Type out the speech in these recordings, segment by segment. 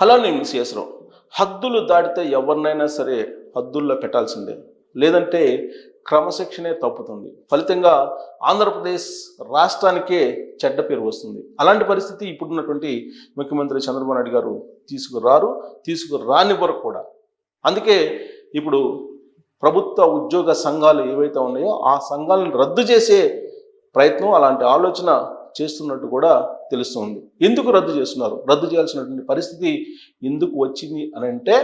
Hello నేను సిఎస్రావు హద్దులు దాటితే ఎవరినైనా సరే హద్దుల్లో పెట్టాల్సిందే. లేదంటే క్రమశిక్షణే తప్పుతుంది. ఫలితంగా ఆంధ్రప్రదేశ్ రాష్ట్రానికే చెడ్డ పేరు వస్తుంది. అలాంటి పరిస్థితి ఇప్పుడున్నటువంటి ముఖ్యమంత్రి చంద్రబాబు నాయుడు గారు తీసుకురారు తీసుకురానివ్వరు కూడా. అందుకే ఇప్పుడు ప్రభుత్వ ఉద్యోగ సంఘాలు ఏవైతే ఉన్నాయో ఆ సంఘాలను రద్దు చేసే ప్రయత్నం అలాంటి ఆలోచన చేస్తున్నట్టు కూడా తెలుస్తుంది. ఎందుకు రద్దు చేస్తున్నారు? రద్దు చేయాల్సినటువంటి పరిస్థితి ఎందుకు వచ్చింది అని అంటే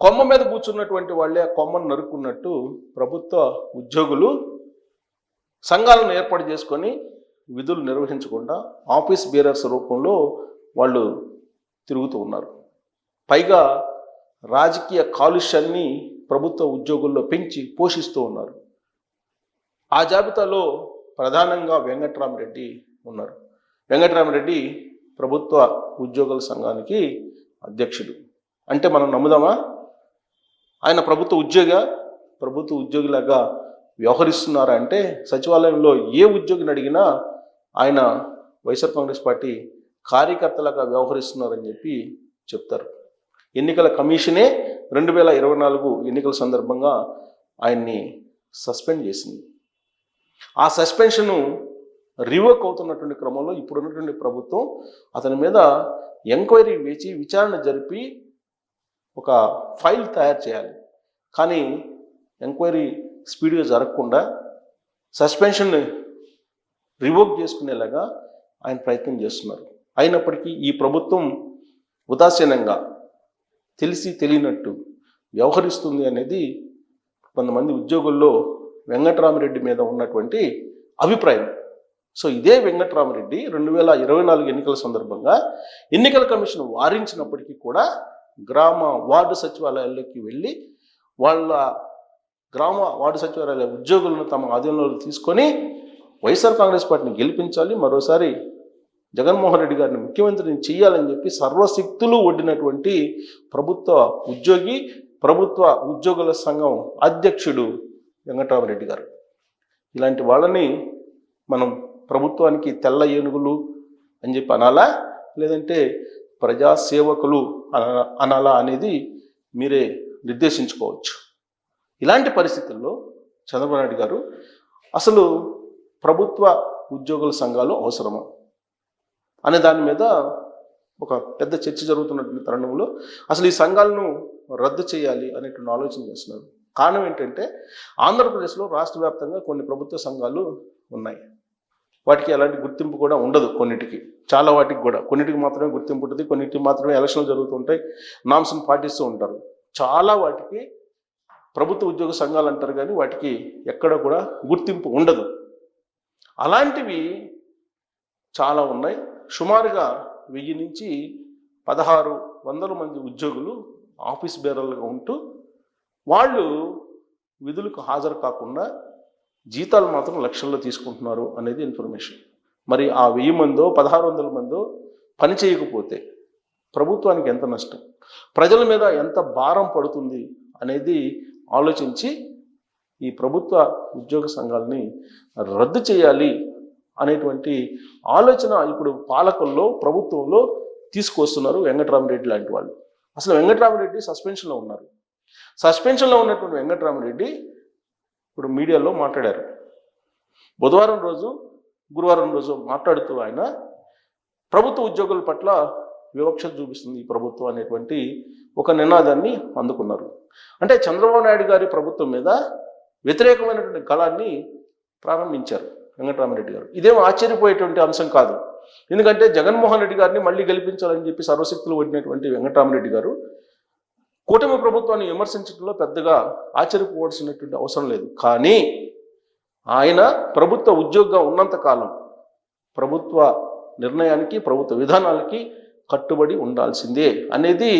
కొమ్మ మీద కూర్చున్నటువంటి వాళ్ళే ఆ కొమ్మను నరుక్కున్నట్టు ప్రభుత్వ ఉద్యోగులు సంఘాలను ఏర్పాటు చేసుకొని విధులు నిర్వహించకుండా ఆఫీస్ బేరర్స్ రూపంలో వాళ్ళు తిరుగుతూ ఉన్నారు. పైగా రాజకీయ కాలుష్యాన్ని ప్రభుత్వ ఉద్యోగుల్లో పెంచి పోషిస్తూ ఉన్నారు. ఆ జాబితాలో ప్రధానంగా వెంకట్రామరెడ్డి ఉన్నారు. వెంకట్రామరెడ్డి ప్రభుత్వ ఉద్యోగుల సంఘానికి అధ్యక్షుడు. అంటే మనం నమ్ముదామా? ఆయన ప్రభుత్వ ఉద్యోగ ప్రభుత్వ ఉద్యోగిలాగా వ్యవహరిస్తున్నారా అంటే సచివాలయంలో ఏ ఉద్యోగిని అడిగినా ఆయన వైఎస్ఆర్ కాంగ్రెస్ పార్టీ కార్యకర్తలాగా వ్యవహరిస్తున్నారని చెప్పి చెప్తారు. ఎన్నికల కమిషనే రెండు వేల ఇరవై నాలుగు ఎన్నికల సందర్భంగా ఆయన్ని సస్పెండ్ చేసింది. ఆ సస్పెన్షను రివోక్ అవుతున్నటువంటి క్రమంలో ఇప్పుడున్నటువంటి ప్రభుత్వం అతని మీద ఎంక్వైరీ వేచి విచారణ జరిపి ఒక ఫైల్ తయారు చేయాలి. కానీ ఎంక్వైరీ స్పీడ్గా జరగకుండా సస్పెన్షన్ రివోక్ చేసుకునేలాగా ఆయన ప్రయత్నం చేస్తున్నారు. అయినప్పటికీ ఈ ప్రభుత్వం ఉదాసీనంగా తెలిసి తెలియనట్టు వ్యవహరిస్తుంది అనేది కొంతమంది ఉద్యోగుల్లో వెంకటరామిరెడ్డి మీద ఉన్నటువంటి అభిప్రాయం. సో ఇదే వెంకటరామరెడ్డి రెండు వేల ఇరవై నాలుగు ఎన్నికల సందర్భంగా ఎన్నికల కమిషన్ వారించినప్పటికీ కూడా గ్రామ వార్డు సచివాలయాల్లోకి వెళ్ళి వాళ్ళ గ్రామ వార్డు సచివాలయాల ఉద్యోగులను తమ ఆధీనంలో తీసుకొని వైఎస్ఆర్ కాంగ్రెస్ పార్టీని గెలిపించాలి మరోసారి జగన్మోహన్ రెడ్డి గారిని ముఖ్యమంత్రిని చేయాలని చెప్పి సర్వశక్తులు ఒడ్డినటువంటి ప్రభుత్వ ఉద్యోగి ప్రభుత్వ ఉద్యోగుల సంఘం అధ్యక్షుడు వెంకటరామరెడ్డి గారు. ఇలాంటి వాళ్ళని మనం ప్రభుత్వానికి తెల్ల ఏనుగులు అని చెప్పి అనాలా? లేదంటే ప్రజాసేవకులు అన- అనాలా అనేది మీరే నిర్దేశించుకోవచ్చు. ఇలాంటి పరిస్థితుల్లో చంద్రబాబు నాయుడు గారు అసలు ప్రభుత్వ ఉద్యోగుల సంఘాలు అవసరమా? అనే దాని మీద ఒక పెద్ద చర్చ జరుగుతున్నటువంటి తరుణంలో అసలు ఈ సంఘాలను రద్దు చేయాలి అనేటువంటి ఆలోచన చేస్తున్నారు. కారణం ఏంటంటే ఆంధ్రప్రదేశ్లో రాష్ట్ర వ్యాప్తంగా కొన్ని ప్రభుత్వ సంఘాలు ఉన్నాయి. వాటికి ఎలాంటి గుర్తింపు కూడా ఉండదు కొన్నిటికి. చాలా వాటికి కూడా. కొన్నిటికి మాత్రమే గుర్తింపు ఉంటుంది కొన్నిటికి మాత్రమే ఎలక్షన్లు జరుగుతుంటాయి నామ్స్ని పాటిస్తూ ఉంటారు. చాలా వాటికి ప్రభుత్వ ఉద్యోగ సంఘాలు అంటారు కానీ వాటికి ఎక్కడ కూడా గుర్తింపు ఉండదు. అలాంటివి చాలా ఉన్నాయి. సుమారుగా వెయ్యి నుంచి పదహారు వందల మంది ఉద్యోగులు ఆఫీస్ బేరర్లుగా ఉంటూ వాళ్ళు విధులకు హాజరు కాకుండా జీతాలు మాత్రం లక్షల్లో తీసుకుంటున్నారు అనేది ఇన్ఫర్మేషన్. మరి ఆ వెయ్యి మందో పదహారు వందల మందో పని చేయకపోతే ప్రభుత్వానికి ఎంత నష్టం? ప్రజల మీద ఎంత భారం పడుతుంది అనేది ఆలోచించి ఈ ప్రభుత్వ ఉద్యోగ సంఘాలని రద్దు చేయాలి అనేటువంటి ఆలోచన ఇప్పుడు పాలకుల్లో ప్రభుత్వంలో తీసుకొస్తున్నారు వెంకటరామరెడ్డి లాంటి వాళ్ళు. అసలు వెంకటరామరెడ్డి సస్పెన్షన్లో ఉన్నారు. సస్పెన్షన్లో ఉన్నటువంటి వెంకటరామరెడ్డి ఇప్పుడు మీడియాలో మాట్లాడారు. బుధవారం రోజు గురువారం రోజు మాట్లాడుతూ ఆయన ప్రభుత్వ ఉద్యోగుల పట్ల వివక్ష చూపిస్తుంది ఈ ప్రభుత్వం అనేటువంటి ఒక నినాదాన్ని అందుకున్నారు. అంటే చంద్రబాబు నాయుడు గారి ప్రభుత్వం మీద వ్యతిరేకమైనటువంటి కళాన్ని ప్రారంభించారు వెంకటరామరెడ్డి గారు. ఇదేం ఆశ్చర్యపోయేటువంటి అంశం కాదు. ఎందుకంటే జగన్మోహన్ రెడ్డి గారిని మళ్ళీ గెలిపించాలని చెప్పి సర్వశక్తులు వడినటువంటి వెంకటరామరెడ్డి గారు కూటమి ప్రభుత్వాన్ని విమర్శించడంలో పెద్దగా ఆశ్చర్యపోవాల్సినటువంటి అవసరం లేదు. కానీ ఆయన ప్రభుత్వ ఉద్యోగంగా ఉన్నంత కాలం ప్రభుత్వ నిర్ణయానికి ప్రభుత్వ విధానాలకి కట్టుబడి ఉండాల్సిందే అనేది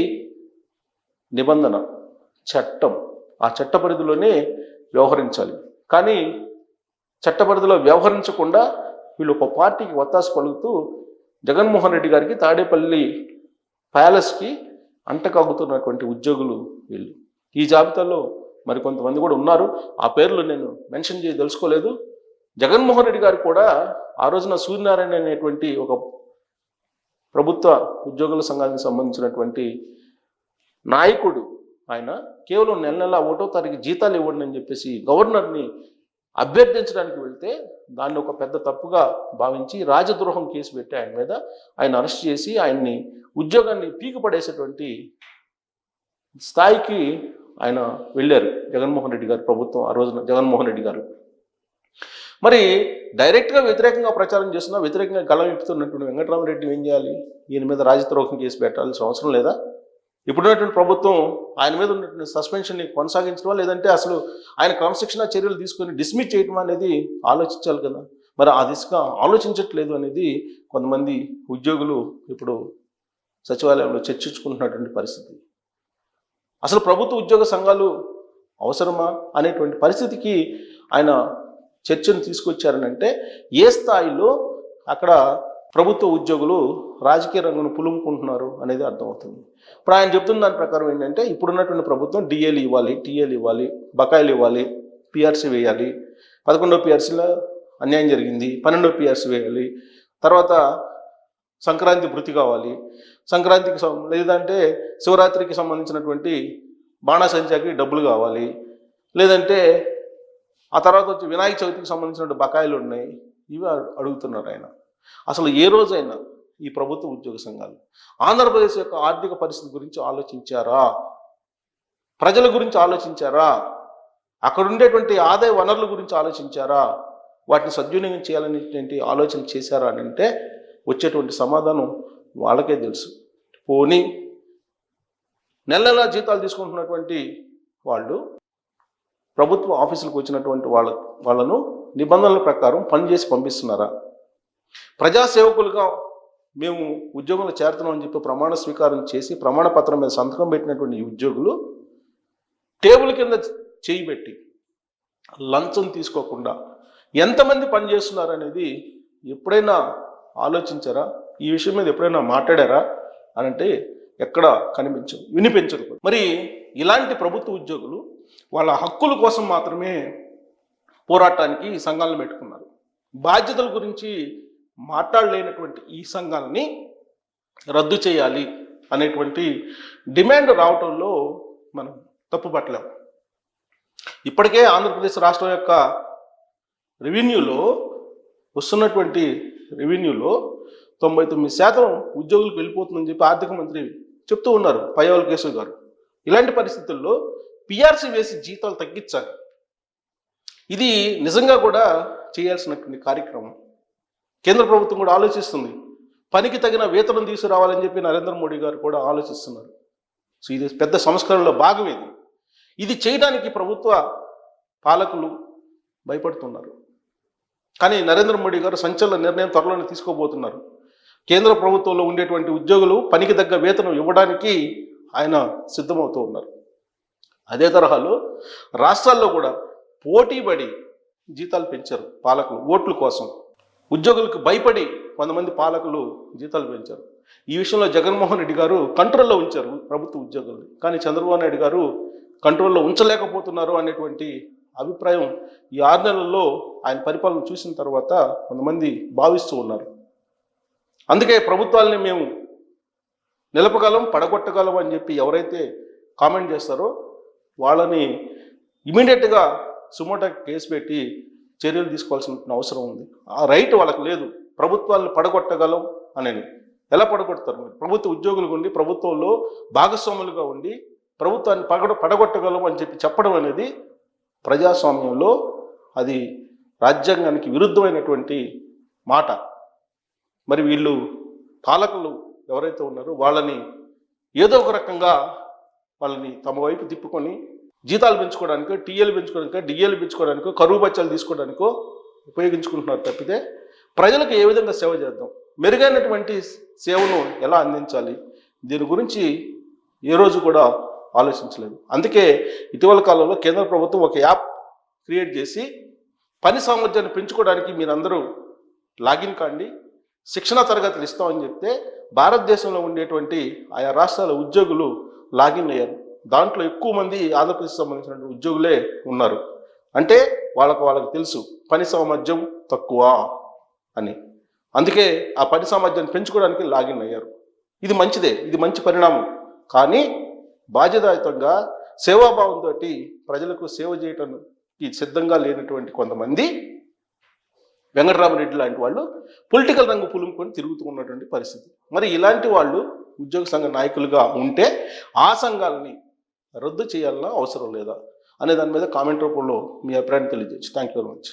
నిబంధన చట్టం. ఆ చట్ట పరిధిలోనే వ్యవహరించాలి. కానీ చట్ట పరిధిలో వ్యవహరించకుండా వీళ్ళు ఒక పార్టీకి వత్తాసు పలుకుతూ జగన్మోహన్ రెడ్డి గారికి తాడేపల్లి ప్యాలెస్కి అంటకాగుతున్నటువంటి ఉద్యోగులు వీళ్ళు. ఈ జాబితాలో మరికొంతమంది కూడా ఉన్నారు. ఆ పేర్లు నేను మెన్షన్ చేయ తెలుసుకోలేదు. జగన్మోహన్ రెడ్డి గారు కూడా ఆ రోజున సూర్యనారాయణ అనేటువంటి ఒక ప్రభుత్వ ఉద్యోగుల సంఘానికి సంబంధించినటువంటి నాయకుడు. ఆయన కేవలం నెల నెల ఒకటో తారీఖు జీతాలు ఇవ్వండి అని చెప్పేసి గవర్నర్ని అభ్యర్థించడానికి వెళ్తే దాన్ని ఒక పెద్ద తప్పుగా భావించి రాజద్రోహం కేసు పెట్టి ఆయన మీద ఆయన అరెస్ట్ చేసి ఆయన్ని ఉద్యోగాన్ని పీకుపడేసేటువంటి స్థాయికి ఆయన వెళ్ళారు జగన్మోహన్ రెడ్డి గారు ప్రభుత్వం ఆ రోజున జగన్మోహన్ రెడ్డి గారు. మరి డైరెక్ట్గా వ్యతిరేకంగా ప్రచారం చేస్తున్నా వ్యతిరేకంగా గళం ఇప్పుతున్నటువంటి వెంకటరామరెడ్డి ఏం చేయాలి? ఈయన మీద రాజద్రోహం కేసు పెట్టాల్సిన అవసరం లేదా? ఇప్పుడున్నటువంటి ప్రభుత్వం ఆయన మీద ఉన్నటువంటి సస్పెన్షన్ని కొనసాగించడం లేదంటే అసలు ఆయన క్రమశిక్షణ చర్యలు తీసుకొని డిస్మిస్ చేయడం అనేది ఆలోచించాలి కదా. మరి ఆ దిశగా ఆలోచించట్లేదు అనేది కొంతమంది ఉద్యోగులు ఇప్పుడు సచివాలయంలో చర్చించుకుంటున్నటువంటి పరిస్థితి. అసలు ప్రభుత్వ ఉద్యోగ సంఘాలు అవసరమా అనేటువంటి పరిస్థితికి ఆయన చర్చను తీసుకొచ్చారనంటే ఏ స్థాయిలో అక్కడ ప్రభుత్వ ఉద్యోగులు రాజకీయ రంగును పులుముకుంటున్నారు అనేది అర్థమవుతుంది. ఇప్పుడు ఆయన చెప్తున్న దాని ప్రకారం ఏంటంటే ఇప్పుడున్నటువంటి ప్రభుత్వం డిఏలు ఇవ్వాలి టీఏలు ఇవ్వాలి బకాయిలు ఇవ్వాలి పిఆర్సీ వేయాలి పదకొండో పిఆర్సీలో అన్యాయం జరిగింది పన్నెండో పిఆర్సీ వేయాలి తర్వాత సంక్రాంతి వృత్తి కావాలి సంక్రాంతికి లేదంటే శివరాత్రికి సంబంధించినటువంటి బాణాసంచాకి డబ్బులు కావాలి లేదంటే ఆ తర్వాత వచ్చి వినాయక చవితికి సంబంధించిన బకాయిలు ఉన్నాయి ఇవి అడుగుతున్నారు ఆయన. అసలు ఏ రోజైనా ఈ ప్రభుత్వ ఉద్యోగ సంఘాలు ఆంధ్రప్రదేశ్ యొక్క ఆర్థిక పరిస్థితి గురించి ఆలోచించారా? ప్రజల గురించి ఆలోచించారా? అక్కడ ఉండేటువంటి ఆదాయ వనరుల గురించి ఆలోచించారా? వాటిని సద్వినియోగం చేయాలనేటువంటి ఆలోచన చేశారా అని అంటే వచ్చేటువంటి సమాధానం వాళ్ళకే తెలుసు. పోనీ నెల నెలా జీతాలు తీసుకుంటున్నటువంటి వాళ్ళు ప్రభుత్వ ఆఫీసులకు వచ్చినటువంటి వాళ్ళ వాళ్ళను నిబంధనల ప్రకారం పనిచేసి పంపిస్తున్నారా? ప్రజాసేవకులుగా మేము ఉద్యోగంలో చేరుతున్నామని చెప్పి ప్రమాణ స్వీకారం చేసి ప్రమాణ పత్రం మీద సంతకం పెట్టినటువంటి ఈ ఉద్యోగులు టేబుల్ కింద చేయి పెట్టి లంచం తీసుకోకుండా ఎంతమంది పనిచేస్తున్నారు అనేది ఎప్పుడైనా ఆలోచించారా? ఈ విషయం మీద ఎప్పుడైనా మాట్లాడారా? అని అంటే ఎక్కడ కనిపించదు వినిపించదు. మరి ఇలాంటి ప్రభుత్వ ఉద్యోగులు వాళ్ళ హక్కుల కోసం మాత్రమే పోరాటానికి సంఘాలను పెట్టుకున్నారు. బాధ్యతల గురించి మాట్లాడలేనటువంటి ఈ సంఘాలని రద్దు చేయాలి అనేటువంటి డిమాండ్ రావటంలో మనం తప్పుపట్టలేము ఇప్పటికే ఆంధ్రప్రదేశ్ రాష్ట్రం యొక్క రెవెన్యూలో వస్తున్నటువంటి రెవెన్యూలో తొంభై తొమ్మిది శాతం ఉద్యోగులకు వెళ్ళిపోతుందని చెప్పి ఆర్థిక మంత్రి చెప్తూ ఉన్నారు పయ్యవల్ కేశవ్ గారు. ఇలాంటి పరిస్థితుల్లో పిఆర్సీ వేసి జీతాలు తగ్గించాలి. ఇది నిజంగా కూడా చేయాల్సినటువంటి కార్యక్రమం. కేంద్ర ప్రభుత్వం కూడా ఆలోచిస్తుంది. పనికి తగిన వేతనం తీసుకురావాలని చెప్పి నరేంద్ర మోడీ గారు కూడా ఆలోచిస్తున్నారు. సో ఇది పెద్ద సంస్కరణలో భాగం ఇది. ఇది చేయడానికి ప్రభుత్వ పాలకులు భయపడుతున్నారు. కానీ నరేంద్ర మోడీ గారు సంచలన నిర్ణయం త్వరలోనే తీసుకోబోతున్నారు. కేంద్ర ప్రభుత్వంలో ఉండేటువంటి ఉద్యోగులు పనికి తగ్గ వేతనం ఇవ్వడానికి ఆయన సిద్ధమవుతూ ఉన్నారు. అదే తరహాలో రాష్ట్రాల్లో కూడా పోటీపడి జీతాలు పెంచారు పాలకులు ఓట్ల కోసం. ఉద్యోగులకు భయపడి కొంతమంది పాలకులు జీతాలు పెంచారు. ఈ విషయంలో జగన్మోహన్ రెడ్డి గారు కంట్రోల్లో ఉంచారు ప్రభుత్వ ఉద్యోగులు కానీ చంద్రబాబు నాయుడు గారు కంట్రోల్లో ఉంచలేకపోతున్నారు అనేటువంటి అభిప్రాయం ఈ ఆరు నెలల్లో ఆయన పరిపాలన చూసిన తర్వాత కొంతమంది భావిస్తూ ఉన్నారు. అందుకే ప్రభుత్వాలని మేము నిలపగలం పడగొట్టగలం అని చెప్పి ఎవరైతే కామెంట్ చేస్తారో వాళ్ళని ఇమీడియట్గా సుమోటా కేసు పెట్టి చర్యలు తీసుకోవాల్సిన అవసరం ఉంది. ఆ రైట్ వాళ్ళకి లేదు. ప్రభుత్వాలను పడగొట్టగలం అనేది. ఎలా పడగొడతారు? మీరు ప్రభుత్వ ఉద్యోగులుగా ఉండి ప్రభుత్వంలో భాగస్వాములుగా ఉండి ప్రభుత్వాన్ని పగడ పడగొట్టగలం అని చెప్పి చెప్పడం అనేది ప్రజాస్వామ్యంలో అది రాజ్యాంగానికి విరుద్ధమైనటువంటి మాట. మరి వీళ్ళు పాలకులు ఎవరైతే ఉన్నారో వాళ్ళని ఏదో ఒక రకంగా వాళ్ళని తమ వైపు తిప్పుకొని జీతాలు పెంచుకోవడానికో టీఏలు పెంచుకోవడానికో డిఏలు పెంచుకోవడానికో కరువు బచ్చాలు తీసుకోవడానికో ఉపయోగించుకుంటున్నారు తప్పితే ప్రజలకు ఏ విధంగా సేవ చేద్దాం? మెరుగైనటువంటి సేవను ఎలా అందించాలి? దీని గురించి ఏ రోజు కూడా ఆలోచించలేదు. అందుకే ఇటీవల కాలంలో కేంద్ర ప్రభుత్వం ఒక యాప్ క్రియేట్ చేసి పని సామర్థ్యాన్ని పెంచుకోవడానికి మీరందరూ లాగిన్ కాండి శిక్షణ తరగతులు ఇస్తామని చెప్తే భారతదేశంలో ఉండేటువంటి ఆయా రాష్ట్రాల ఉద్యోగులు లాగిన్ అయ్యారు. దాంట్లో ఎక్కువ మంది ఆంధ్రప్రదేశ్ సంబంధించిన ఉద్యోగులే ఉన్నారు. అంటే వాళ్ళకు వాళ్ళకి తెలుసు పని సామర్థ్యం తక్కువ అని. అందుకే ఆ పని సామర్థ్యాన్ని పెంచుకోవడానికి లాగిన్ అయ్యారు. ఇది మంచిదే ఇది మంచి పరిణామం. కానీ బాధ్యతాయుతంగా సేవాభావంతో ప్రజలకు సేవ చేయటానికి సిద్ధంగా లేనటువంటి కొంతమంది వెంకటరామరెడ్డి లాంటి వాళ్ళు పొలిటికల్ రంగు పులుముకొని తిరుగుతూ ఉన్నటువంటి పరిస్థితి. మరి ఇలాంటి వాళ్ళు ఉద్యోగ సంఘ నాయకులుగా ఉంటే ఆ సంఘాలని రద్దు చేయాలన్నా అవసరం లేదా? అనే దాని మీద కామెంట్ రూపంలో మీ అభిప్రాయం తెలియజేయచ్చు. Thank you very much